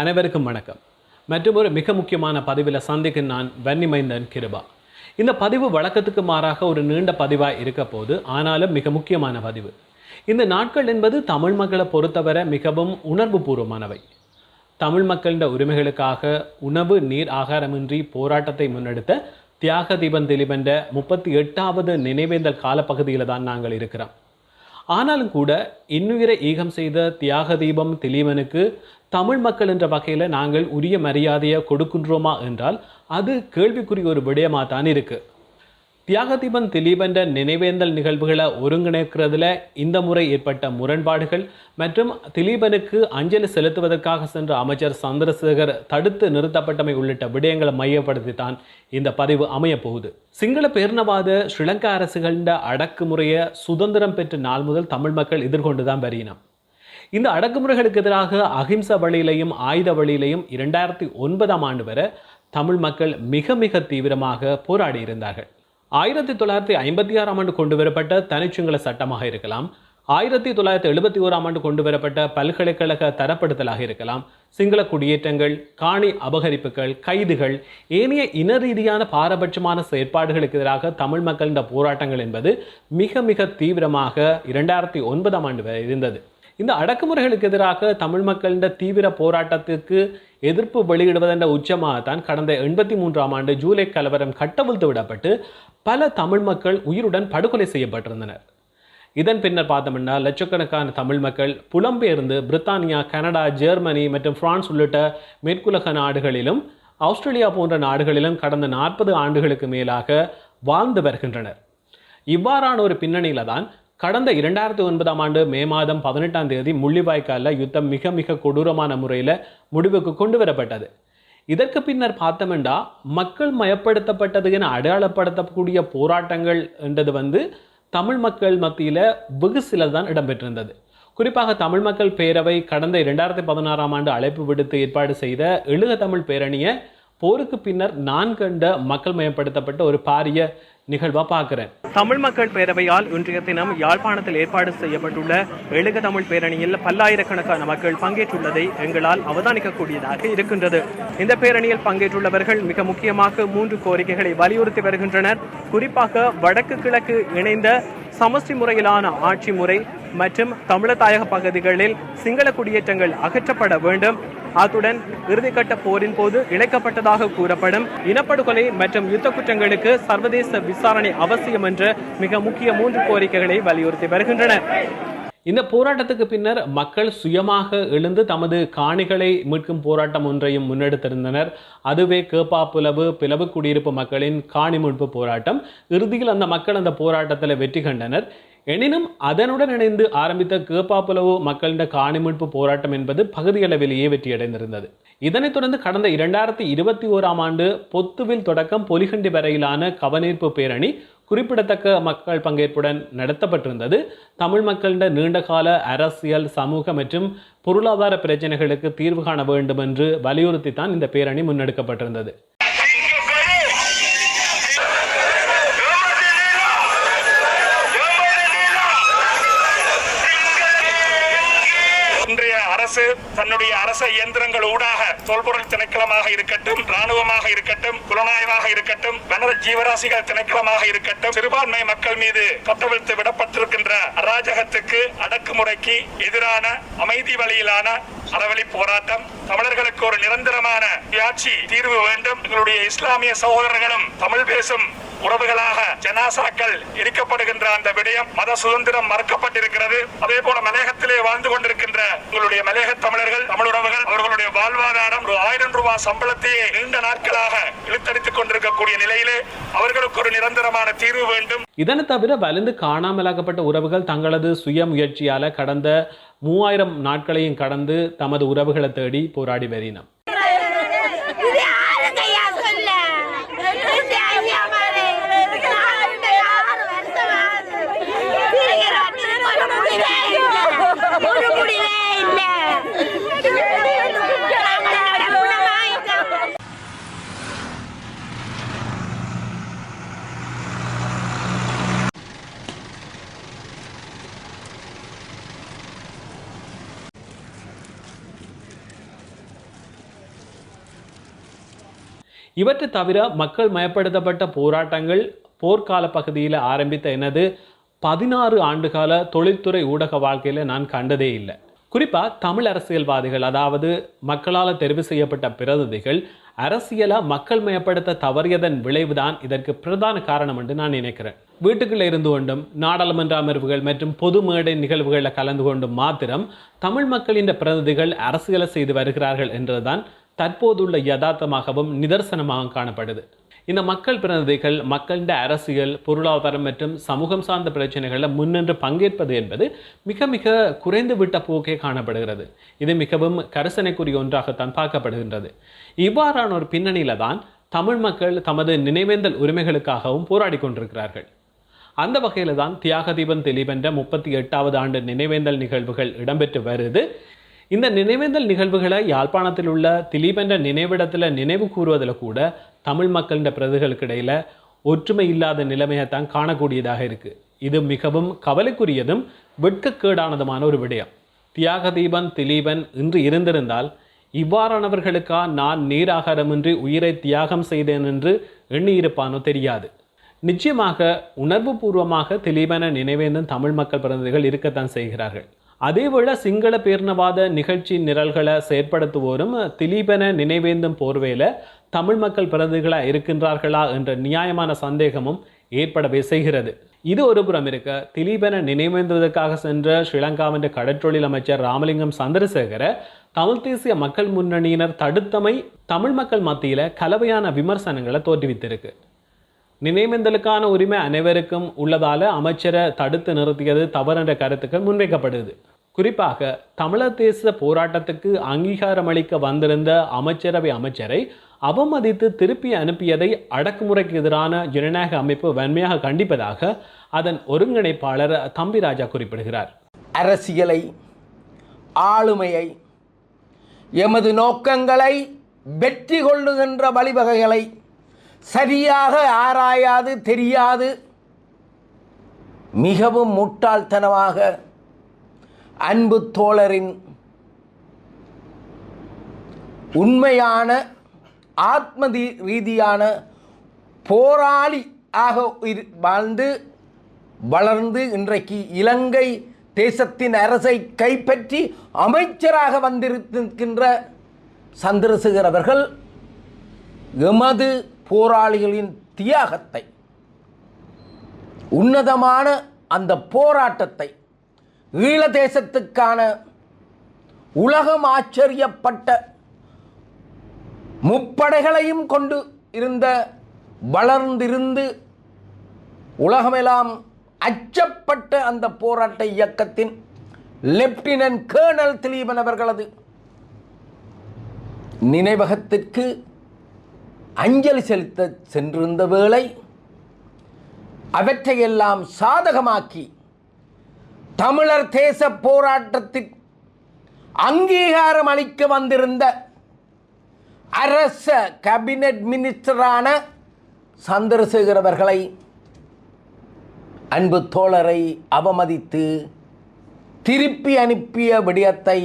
அனைவருக்கும் வணக்கம். மற்றும் ஒரு மிக முக்கியமான பதிவில் சந்திக்கும் நான் வன்னிமைந்தன் கிருபா. இந்த பதிவு வழக்கத்துக்கு மாறாக ஒரு நீண்ட பதிவாக இருக்க போது ஆனாலும் மிக முக்கியமான பதிவு. இந்த நாட்கள் என்பது தமிழ் மக்களை பொறுத்தவரை மிகவும் உணர்வுபூர்வமானவை. தமிழ் மக்களின் உரிமைகளுக்காக உணவு நீர் ஆகாரமின்றி போராட்டத்தை முன்னெடுத்த தியாக தீபன் தெளிவென்ற முப்பத்தி எட்டாவது நினைவேந்தல் காலப்பகுதியில் தான் நாங்கள் இருக்கிறோம். ஆனாலும் கூட இன்னுயிரை ஈகம் செய்த தியாக தீபம் திலீபனுக்கு தமிழ் மக்கள் என்ற வகையில் நாங்கள் உரிய மரியாதையை கொடுக்கின்றோமா என்றால் அது கேள்விக்குரிய ஒரு விடயமாக தான் இருக்குது தியாகதீபன் திலீபன்ற நினைவேந்தல் நிகழ்வுகளை ஒருங்கிணைக்கிறதுல இந்த முறை ஏற்பட்ட முரண்பாடுகள் மற்றும் திலீபனுக்கு அஞ்சலி செலுத்துவதற்காக சென்ற அமைச்சர் சந்திரசேகர் தடுத்து நிறுத்தப்பட்டமை உள்ளிட்ட விடயங்களை மையப்படுத்தி தான் இந்த பதிவு அமையப்போகுது. சிங்கள பேரினவாத ஸ்ரீலங்கா அரசுகளின் அடக்குமுறையை சுதந்திரம் பெற்ற நாள் முதல் தமிழ் மக்கள் எதிர்கொண்டு தான் இந்த அடக்குமுறைகளுக்கு எதிராக அகிம்சை வழியிலையும் ஆயுத வழியிலையும் இரண்டாயிரத்தி ஒன்பதாம் ஆண்டு வரை தமிழ் மக்கள் மிக மிக தீவிரமாக போராடி இருந்தார்கள். ஆயிரத்தி தொள்ளாயிரத்தி ஐம்பத்தி ஆறாம் ஆண்டு கொண்டு வரப்பட்ட தனிச்சுங்கள சட்டமாக இருக்கலாம். ஆயிரத்தி தொள்ளாயிரத்தி எழுபத்தி ஓராம் ஆண்டு கொண்டு வரப்பட்ட பல்கலைக்கழக தரப்படுத்தலாக இருக்கலாம். சிங்கள குடியேற்றங்கள் காணி அபகரிப்புகள் கைதுகள் ஏனைய இன ரீதியான பாரபட்சமான செயற்பாடுகளுக்கு எதிராக தமிழ் மக்களின் போராட்டங்கள் என்பது மிக மிக தீவிரமாக இரண்டாயிரத்தி ஒன்பதாம் ஆண்டு வரை இருந்தது. இந்த அடக்குமுறைகளுக்கு எதிராக தமிழ் மக்களின் தீவிர போராட்டத்திற்கு எதிர்ப்பு வெளியிடுவதென்ற உச்சமாகத்தான் கடந்த எண்பத்தி மூன்றாம் ஆண்டு ஜூலை கலவரம் கட்டவிழ்த்து விடப்பட்டு பல தமிழ் மக்கள் உயிருடன் படுகொலை செய்யப்பட்டிருந்தனர். இதன் பின்னர் பார்த்தோம்னா லட்சக்கணக்கான தமிழ் மக்கள் புலம்பெயர்ந்து பிரித்தானியா கனடா ஜெர்மனி மற்றும் பிரான்ஸ் உள்ளிட்ட மேற்குலக நாடுகளிலும் ஆஸ்திரேலியா போன்ற நாடுகளிலும் கடந்த நாற்பது ஆண்டுகளுக்கு மேலாக வாழ்ந்து வருகின்றனர். இவ்வாறான ஒரு பின்னணியில தான் கடந்த இரண்டாயிரத்தி ஒன்பதாம் ஆண்டு மே மாதம் பதினெட்டாம் தேதி முள்ளிவாய்க்காலில் யுத்தம் மிக மிக கொடூரமான முறையில் முடிவுக்கு கொண்டு வரப்பட்டது இதற்கு பின்னர் பார்த்தோம்னா மக்கள் மயப்படுத்தப்பட்டது என அடையாளப்படுத்தக்கூடிய போராட்டங்கள் என்றது வந்து தமிழ் மக்கள் மத்தியில் வெகு சிலர் தான் இடம்பெற்றிருந்தது. குறிப்பாக தமிழ் மக்கள் பேரவை கடந்த இரண்டாயிரத்தி பதினாறாம் ஆண்டு அழைப்பு விடுத்து ஏற்பாடு செய்த எழுக தமிழ் பேரணியை போருக்கு பின்னர் நான் கண்ட மக்கள் மயப்படுத்தப்பட்ட ஒரு பாரிய நிகழ்வாக பார்க்குறேன். தமிழ் மக்கள் பேரவையால் இன்றைய தினம் யாழ்ப்பாணத்தில் ஏற்பாடு செய்யப்பட்டுள்ள எழுக தமிழ் பேரணியில் பல்லாயிரக்கணக்கான மக்கள் பங்கேற்றுள்ளதை எங்களால் அவதானிக்கக்கூடியதாக இருக்கின்றது. இந்த பேரணியில் பங்கேற்றுள்ளவர்கள் மிக முக்கியமாக மூன்று கோரிக்கைகளை வலியுறுத்தி வருகின்றனர். குறிப்பாக வடக்கு கிழக்கு இணைந்த சமஷ்டி முறையிலான ஆட்சி முறை மற்றும் தமிழதாயக பகுதிகளில் சிங்கள குடியேற்றங்கள் அகற்றப்பட வேண்டும். அத்துடன் இறுதிக்கட்ட போரின் போது இழைக்கப்பட்டதாக கூறப்படும். இனப்படுகொலை மற்றும் யுத்த குற்றங்களுக்கு சர்வதேச விசாரணை அவசியம் என்ற மிக முக்கிய மூன்று கோரிக்கைகளை வலியுறுத்தி வருகின்றனர் இந்த போராட்டத்துக்கு பின்னர் மக்கள் சுயமாக எழுந்து தமது காணிகளை மீட்கும் போராட்டம் ஒன்றையும் முன்னெடுத்திருந்தனர். அதுவே கேப்பாப்புலவு பிளவு குடியிருப்பு மக்களின் காணி மீட்பு போராட்டம். இறுதியில் அந்த மக்கள் அந்த போராட்டத்தில் வெற்றி கண்டனர். எனினும் அதனுடன் இணைந்து ஆரம்பித்த கேப்பாப்புலவு மக்களின் காணிமீட்பு போராட்டம் என்பது பகுதியளவிலேயே வெற்றியடைந்திருந்தது. இதனைத் தொடர்ந்து கடந்த இரண்டாயிரத்தி இருபத்தி ஓராம் ஆண்டு பொத்துவில் தொடக்கம் பொலிகண்டி வரையிலான கவனீர்ப்பு பேரணி குறிப்பிடத்தக்க மக்கள் பங்கேற்புடன் நடத்தப்பட்டிருந்தது. தமிழ் மக்களின் நீண்டகால அரசியல் சமூக மற்றும் பொருளாதார பிரச்சனைகளுக்கு தீர்வு காண வேண்டும் என்று வலியுறுத்தித்தான் இந்த பேரணி முன்னெடுக்கப்பட்டிருந்தது. அரசு தன்னுடைய அரச இயந்திரங்கள் ஊடாக தொல்பொருள் திணைக்களமாக இருக்கட்டும் ராணுவமாக இருக்கட்டும் புலனாய்வாக இருக்கட்டும் வன ஜீவராசிகள் திணைக்களமாக இருக்கட்டும் சிறுபான்மை மக்கள் மீது கட்டவிழ்த்து விடப்பட்டிருக்கின்ற அராஜகத்துக்கு அடக்குமுறைக்கு எதிரான அமைதி வழியிலான அறவழி போராட்டம். தமிழர்களுக்கு ஒரு நிரந்தரமான ஆட்சி தீர்வு வேண்டும். எங்களுடைய இஸ்லாமிய சகோதரர்களும் தமிழ் பேசும் உறவுகளாக ஜனாசாக்கள் எரிக்கப்படுகின்ற அந்த விடயம் மத சுதந்திரம் மறுக்கப்பட்டிருக்கிறது. அதே போல மலையகத்திலே வாழ்ந்து கொண்டிருக்கின்ற உங்களுடைய மலையக தமிழர்கள் தமிழ் உறவுகள் அவர்களுடைய வாழ்வாதாரம் ஒரு ஆயிரம் ரூபாய் சம்பளத்தையே நீண்ட நாட்களாக இழுத்தடித்துக் கொண்டிருக்கக்கூடிய நிலையிலே அவர்களுக்கு ஒரு நிரந்தரமான தீர்வு வேண்டும். இதனை தவிர வலிந்து காணாமலாக்கப்பட்ட உறவுகள் தங்களது சுய முயற்சியால கடந்த மூவாயிரம் நாட்களையும் கடந்து தமது உறவுகளை தேடி போராடி வரினம் இவற்றை தவிர மக்கள் மயப்படுத்தப்பட்ட போராட்டங்கள் போர்க்கால பகுதியில் ஆரம்பித்த எனது பதினாறு ஆண்டுகால தொழில்துறை ஊடக வாழ்க்கையில் நான் கண்டதே இல்லை. குறிப்பாக தமிழ் அரசியல்வாதிகள் அதாவது மக்களால் தெரிவு செய்யப்பட்ட பிரதிநிதிகள் அரசியலை மக்கள் மயப்படுத்த தவறியதன் விளைவுதான் இதற்கு பிரதான காரணம் என்று நான் நினைக்கிறேன். வீட்டுக்குள்ளே இருந்து கொண்டும் நாடாளுமன்ற அமர்வுகள் மற்றும் பொது மேடை நிகழ்வுகளில் கலந்து கொண்டும் மாத்திரம் தமிழ் மக்களின் பிரதிநிதிகள் அரசியலை செய்து வருகிறார்கள் என்றுதான் தற்போதுள்ள யதார்த்தமாகவும் நிதர்சனமாக காணப்படுது. இந்த மக்கள் பிரதிநிதிகள் மக்களின் அரசியல் பொருளாதாரம் மற்றும் சமூகம் சார்ந்த பிரச்சனைகளில் முன்னின்று பங்கேற்பது என்பது மிக மிக குறைந்து விட்ட போக்கே காணப்படுகிறது. இது மிகவும் கரிசனைக்குரிய ஒன்றாகத்தான் பார்க்கப்படுகின்றது. இவ்வாறான ஒரு பின்னணியில தான் தமிழ் மக்கள் தமது நினைவேந்தல் உரிமைகளுக்காகவும் போராடி கொண்டிருக்கிறார்கள். அந்த வகையில் தான் தியாகதீபன் தெளிவென்ற முப்பத்தி எட்டாவது ஆண்டு நினைவேந்தல் நிகழ்வுகள் இடம்பெற்று வருது. இந்த நினைவேந்தல் நிகழ்வுகளை யாழ்ப்பாணத்தில் உள்ள திலீபென்ற நினைவிடத்தில் நினைவு கூறுவதில் கூட தமிழ் மக்களின் பிரதிகளுக்கு இடையில ஒற்றுமை இல்லாத நிலைமையைத்தான் காணக்கூடியதாக இருக்கு. இது மிகவும் கவலைக்குரியதும் வெட்கக்கேடானதுமான ஒரு விடயம். தியாக தீபன் திலீபன் இன்று இருந்திருந்தால் இவ்வாறானவர்களுக்கா நான் நீராகாரமின்றி உயிரை தியாகம் செய்தேன் என்று எண்ணியிருப்பானோ தெரியாது. நிச்சயமாக உணர்வுபூர்வமாக திலீபன நினைவேந்தும் தமிழ் மக்கள் பிரதிநிதிகள் இருக்கத்தான் செய்கிறார்கள். அதேவேளை சிங்கள பேர்ணவாத நிகழ்ச்சி நிரல்களை செயற்படுத்துவோரும் திலீபன நினைவேந்தும் போர்வையில் தமிழ் மக்கள் பிரதிகளாக இருக்கின்றார்களா என்ற நியாயமான சந்தேகமும் ஏற்படவே செய்கிறது. இது ஒரு புறம் இருக்க திலீபனை நினைவேந்துவதற்காக சென்ற ஸ்ரீலங்காவின் கடற்றொழில் அமைச்சர் ராமலிங்கம் சந்திரசேகர தமிழ் தேசிய மக்கள் முன்னணியினர் தடுத்தமை தமிழ் மக்கள் மத்தியில் கலவையான விமர்சனங்களை தோற்றுவித்திருக்கு. நினைவேந்தலுக்கான உரிமை அனைவருக்கும் உள்ளதால அமைச்சரை தடுத்து நிறுத்தியது தவறு என்ற கருத்துக்கள் முன்வைக்கப்படுது. குறிப்பாக தமிழர் தேச போராட்டத்துக்கு அங்கீகாரம் அளிக்க வந்திருந்த அமைச்சரவை அமைச்சரை அவமதித்து திருப்பி அனுப்பியதை அடக்குமுறைக்கு எதிரான ஜனநாயக அமைப்பு வன்மையாக கண்டிப்பதாக அதன் ஒருங்கிணைப்பாளர் தம்பிராஜா குறிப்பிடுகிறார். அரசியலை ஆளுமையை எமது நோக்கங்களை வெற்றி கொள்ளுகின்ற வழிவகைகளை சரியாக ஆராயாது தெரியாது மிகவும் முட்டாள்தனமாக அன்பு தோழரின் உண்மையான ஆத்மதி ரீதியான போராளி ஆக இரு- வாழ்ந்து வளர்ந்து இன்றைக்கு இலங்கை தேசத்தின் அரசை கைப்பற்றி அமைச்சராக வந்திருக்கின்ற சந்திரசேகர் அவர்கள் எமது போராளிகளின் தியாகத்தை உன்னதமான அந்த போராட்டத்தை ஈழ தேசத்துக்கான உலகம் ஆச்சரியப்பட்ட முப்படைகளையும் கொண்டு இருந்த வளர்ந்திருந்து உலகமெல்லாம் அச்சப்பட்ட அந்த போராட்ட இயக்கத்தின் லெப்டினன்ட் கேர்னல் திலீபன் அவர்களது நினைவகத்திற்கு அஞ்சலி செலுத்த சென்றிருந்த வேளை அவற்றையெல்லாம் சாதகமாக்கி தமிழர் தேச போராட்டத்திற்கு அங்கீகாரம் அளிக்க வந்திருந்த அரச கேபினட் மினிஸ்டரான சந்திரசேகர் அவர்களை அன்பு தோழரை அவமதித்து திருப்பி அனுப்பிய விடயத்தை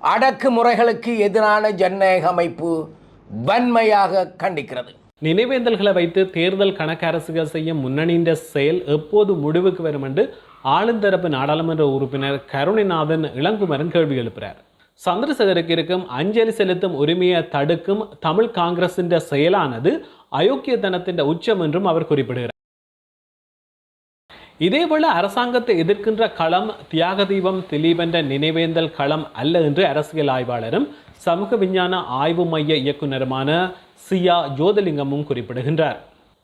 அடக்குமுறைகளுக்கு எதிரான ஜனநாயக அமைப்பு வன்மையாக கண்டிக்கிறது. நினைவேந்தல்களை வைத்து தேர்தல் கணக்கு அரசியல் செய்யும் முன்னணியின் செயல் எப்போது முடிவுக்கு வரும் என்று ஆளுந்தரப்பு நாடாளுமன்ற உறுப்பினர் கருணைநாதன் இளங்குமரன் கேள்வி எழுப்புகிறார் சந்திரசேகருக்கு இருக்கும் அஞ்சலி செலுத்தும் உரிமையை தடுக்கும் தமிழ் காங்கிரசின் செயலானது அயோக்கியத்தனத்தின் உச்சம் என்றும் அவர் குறிப்பிடுகிறார். இதேபோல அரசாங்கத்தை எதிர்க்கின்ற களம் தியாக தீபம் திலீபென்ற நினைவேந்தல் களம் அல்ல என்று அரசியல் ஆய்வாளரும் சமூக விஞ்ஞான ஆய்வு மைய இயக்குனருமான சியா ஜோதிலிங்கமும் குறிப்பிடுகின்றார்.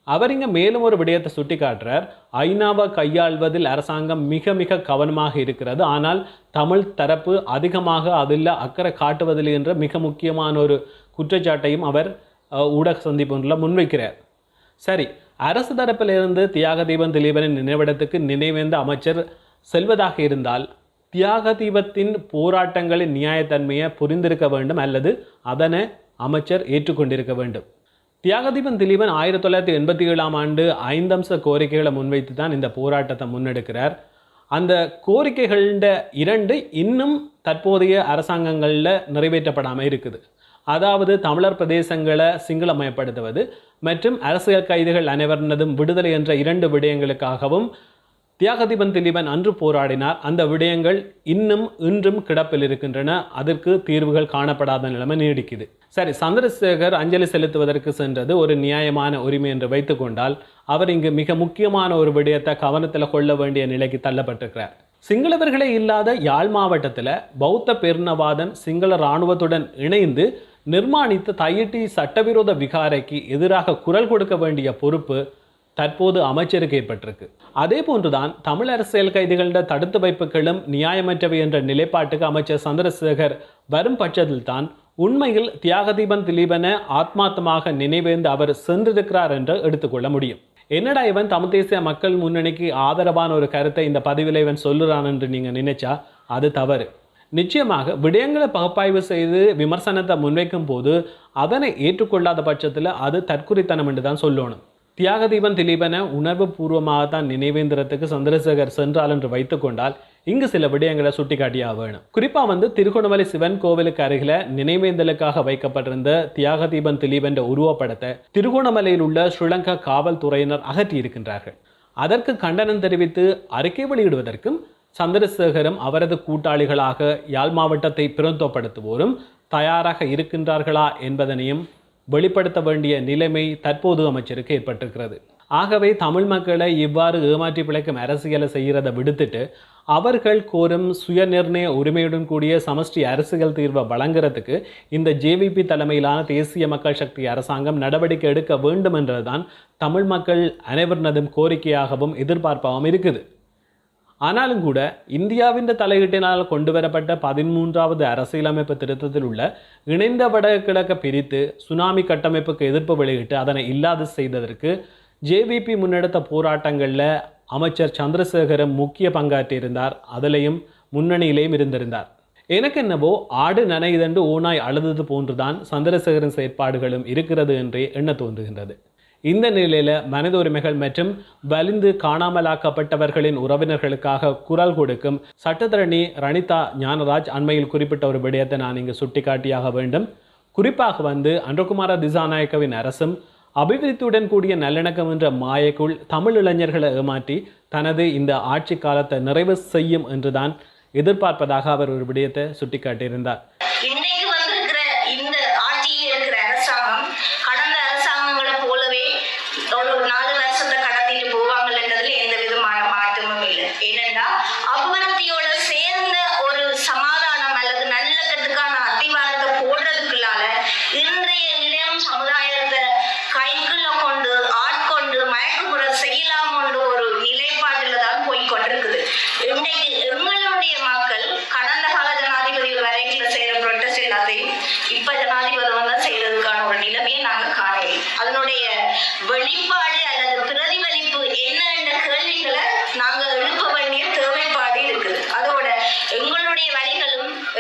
அவர் இங்கே மேலும் ஒரு விடயத்தை சுட்டிக்காட்டுறார். ஐநாவை கையாள்வதில் அரசாங்கம் மிக மிக கவனமாக இருக்கிறது. ஆனால் தமிழ் தரப்பு அதிகமாக அதில் அக்கறை காட்டுவதில்லை என்ற மிக முக்கியமான ஒரு குற்றச்சாட்டையும் அவர் ஊடக சந்திப்பு ஒன்றில் முன்வைக்கிறார். சரி அரசு தரப்பிலிருந்து தியாக தீபம் திலீபனின் நினைவிடத்துக்கு நினைவேந்த அமைச்சர் செல்வதாக இருந்தால் தியாக தீபத்தின் போராட்டங்களின் நியாயத்தன்மையை புரிந்திருக்க வேண்டும் அல்லது அதனை அமைச்சர் ஏற்றுக்கொண்டிருக்க வேண்டும். தியாகதீபன் திலீபன் ஆயிரத்தி தொள்ளாயிரத்தி எண்பத்தி ஏழாம் ஆண்டு ஐந்தம்ச கோரிக்கைகளை முன்வைத்து தான் இந்த போராட்டத்தை முன்னெடுக்கிறார். அந்த கோரிக்கைகள இரண்டு இன்னும் தற்போதைய அரசாங்கங்களில் நிறைவேற்றப்படாமல் இருக்குது. அதாவது தமிழர் பிரதேசங்களை சிங்களமயப்படுத்துவது மற்றும் அரசியல் கைதிகள் அனைவரினதும் விடுதலை என்ற இரண்டு விடயங்களுக்காகவும் தியாகதீபன் திலீபன் அன்று போராடினார். அந்த விடயங்கள் இன்னும் இன்றும் கிடப்பில் இருக்கின்றன. அதற்கு தீர்வுகள் காணப்படாத நிலைமை நீடிக்குது. சரி சந்திரசேகர் அஞ்சலி செலுத்துவதற்கு சென்றது ஒரு நியாயமான உரிமை என்று வைத்துக்கொண்டால் அவர் இங்கு மிக முக்கியமான ஒரு விடயத்தை கவனத்தில் கொள்ள வேண்டிய நிலைக்கு தள்ளப்பட்டிருக்கிறார். சிங்களவர்களே இல்லாத யாழ் மாவட்டத்தில் பௌத்த பெருணவாதன் சிங்கள இராணுவத்துடன் இணைந்து நிர்மாணித்த தையிட்டி சட்டவிரோத விகாரைக்கு எதிராக குரல் கொடுக்க வேண்டிய பொறுப்பு தற்போது அமைச்சருக்கு ஏற்பட்டிருக்கு அதே போன்றுதான் தமிழ் அரசியல் கைதிகளிட தடுத்து வைப்புகளும் நியாயமற்றவை என்ற நிலைப்பாட்டுக்கு அமைச்சர் சந்திரசேகர் வரும் பட்சத்தில் தான் உண்மையில் தியாகதீபன் திலீபனை ஆத்மாத்தமாக நினைவேந்து அவர் சென்றிருக்கிறார் என்று எடுத்துக்கொள்ள முடியும். என்னடா இவன் தமிழ் தேசிய மக்கள் முன்னணிக்கு ஆதரவான ஒரு கருத்தை இந்த பதிவில் இவன் சொல்லுறான் என்று நீங்கள் நினைச்சா அது தவறு. நிச்சயமாக விடயங்களை பகுப்பாய்வு செய்து விமர்சனத்தை முன்வைக்கும் போது அதனை ஏற்றுக்கொள்ளாத பட்சத்தில் அது தற்குறித்தனம் என்று தான் சொல்லணும். தியாகதீபன் திலீபனை உணர்வு பூர்வமாகத்தான் நினைவேந்திரத்துக்கு சந்திரசேகர் சென்றால் என்று வைத்துக்கொண்டால் இங்கு சில விடயங்களை சுட்டிக்காட்டியா வேணும் குறிப்பா வந்து திருகோணமலை சிவன் கோவிலுக்கு அருகில நினைவேந்தலுக்காக வைக்கப்பட்டிருந்த தியாகதீபன் திலீபன் உருவப்படத்தை திருகோணமலையில் உள்ள ஸ்ரீலங்கா காவல்துறையினர் அகற்றி இருக்கின்றார்கள். அதற்கு கண்டனம் தெரிவித்து அறிக்கை வெளியிடுவதற்கும் சந்திரசேகரும் அவரது கூட்டாளிகளாக யாழ் மாவட்டத்தை பிரந்தோப்படுத்துவோரும் தயாராக இருக்கின்றார்களா என்பதனையும் வெளிப்படுத்த வேண்டிய நிலைமை தற்போது அமைச்சருக்கு ஏற்பட்டிருக்கிறது. ஆகவே தமிழ் மக்களை இவ்வாறு ஏமாற்றி பிழைக்கும் அரசியலை செய்கிறதை விடுத்துட்டு அவர்கள் கோரும் சுயநிர்ணய உரிமையுடன் கூடிய சமஷ்டி அரசியல் தீர்வை வழங்குறதுக்கு இந்த ஜேவிபி தலைமையிலான தேசிய மக்கள் சக்தி அரசாங்கம் நடவடிக்கை எடுக்க வேண்டும் என்றதுதான் தமிழ் மக்கள் அனைவரினதும் கோரிக்கையாகவும் எதிர்பார்ப்பாகவும் இருக்குது. ஆனாலும் கூட இந்தியாவின் தலையீட்டினால் கொண்டு வரப்பட்ட பதிமூன்றாவது அரசியலமைப்பு திருத்தத்தில் உள்ள இணைந்த வடகிழக்க பிரித்து சுனாமி கட்டமைப்புக்கு எதிர்ப்பு வெளியிட்டு அதனை இல்லாது செய்ததற்கு ஜேவிபி முன்னெடுத்த போராட்டங்களில் அமைச்சர் சந்திரசேகரம் முக்கிய பங்காற்றியிருந்தார். அதிலையும் முன்னணியிலேயும் இருந்திருந்தார். எனக்கு என்னவோ ஆடு நனைதண்டு ஓனாய் அழுதது போன்றுதான் சந்திரசேகரன் செயற்பாடுகளும் இருக்கிறது என்றே எண்ண தோன்றுகின்றது. இந்த நிலையில மனித உரிமைகள் மற்றும் வலிந்து காணாமலாக்கப்பட்டவர்களின் உறவினர்களுக்காக குரல் கொடுக்கும் சட்டத்தரணி ரணிதா ஞானராஜ் அண்மையில் குறிப்பிட்ட ஒரு விடயத்தை நான் இங்கு சுட்டிக்காட்டியாக வேண்டும். குறிப்பாக வந்து அன்றகுமார திசாநாயக்கவின் அரசும் அபிவிருத்தியுடன் கூடிய நல்லிணக்கம் என்ற மாயக்குள் தமிழ் இளைஞர்களை ஏமாற்றி தனது இந்த ஆட்சி காலத்தை நிறைவு செய்யும் என்றுதான் எதிர்பார்ப்பதாக அவர் ஒரு விடயத்தை சுட்டிக்காட்டியிருந்தார்.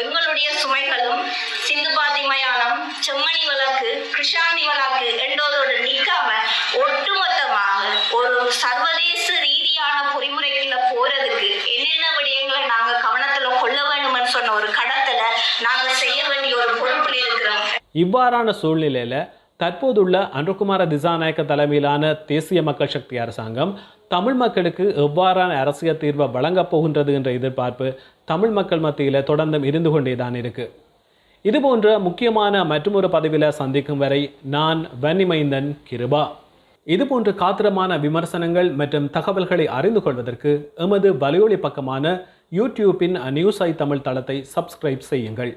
எங்களுடைய சுமைகளும் சிந்து பாத்தி மயானம் செம்மணி வழக்கு கிருஷாந்தி வழக்கு என்றதோடு நிற்காம ஒட்டுமொத்தமாக ஒரு சர்வதேச ரீதியான பொறிமுறைக்குள்ள போறதுக்கு என்னென்ன விடயங்களை நாங்க கவனத்துல கொள்ள வேண்டும்னு சொன்ன ஒரு கடத்தல நாங்க செய்ய வேண்டிய ஒரு பொறுப்புல இருக்கிறோம். இவ்வாறான சூழ்நிலையில தற்போதுள்ள அன்றகுமார திசாநாயக்க தலைமையிலான தேசிய மக்கள் சக்தி அரசாங்கம் தமிழ் மக்களுக்கு எவ்வாறான அரசியல் தீர்வை வழங்கப் போகின்றது என்ற எதிர்பார்ப்பு தமிழ் மக்கள் மத்தியில் தொடர்ந்தும் இருந்து கொண்டே தான் இருக்கு. இது போன்ற முக்கியமான மற்றொரு பதவியில் சந்திக்கும் வரை நான் வன்னிமைந்தன் கிருபா. இதுபோன்ற காத்திரமான விமர்சனங்கள் மற்றும் தகவல்களை அறிந்து கொள்வதற்கு எமது வலையொலி பக்கமான யூடியூப்பின் நியூஸ் ஐ தமிழ் தளத்தை சப்ஸ்கிரைப் செய்யுங்கள்.